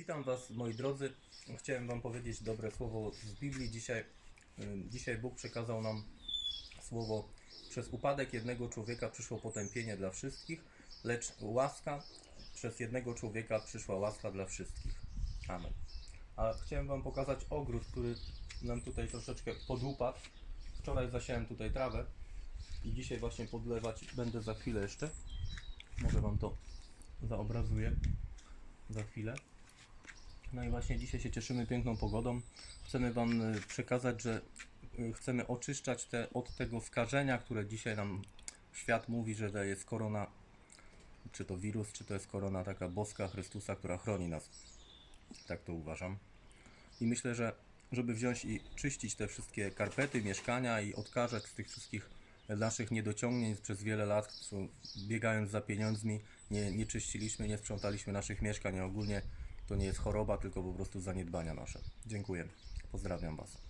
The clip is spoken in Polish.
Witam Was, moi drodzy. Chciałem Wam powiedzieć dobre słowo z Biblii. Dzisiaj, y, dzisiaj Bóg przekazał nam słowo: Przez upadek jednego człowieka przyszło potępienie dla wszystkich, lecz łaska przez jednego człowieka przyszła łaska dla wszystkich. Amen. A chciałem Wam pokazać ogród, który nam tutaj troszeczkę podupadł. Wczoraj zasiałem tutaj trawę i dzisiaj właśnie podlewać będę za chwilę jeszcze. Może Wam to zaobrazuję za chwilę. No i właśnie dzisiaj się cieszymy piękną pogodą. Chcemy Wam y, przekazać, że y, chcemy oczyszczać te, od tego skażenia, które dzisiaj nam świat mówi, że to jest korona, czy to wirus, czy to jest korona taka boska Chrystusa, która chroni nas. Tak to uważam. I myślę, że żeby wziąć i czyścić te wszystkie karpety, mieszkania i odkażać z tych wszystkich naszych niedociągnięć przez wiele lat, biegając za pieniędzmi, nie, nie czyściliśmy, nie sprzątaliśmy naszych mieszkań, a ogólnie to nie jest choroba, tylko po prostu zaniedbania nasze. Dziękuję. Pozdrawiam Was.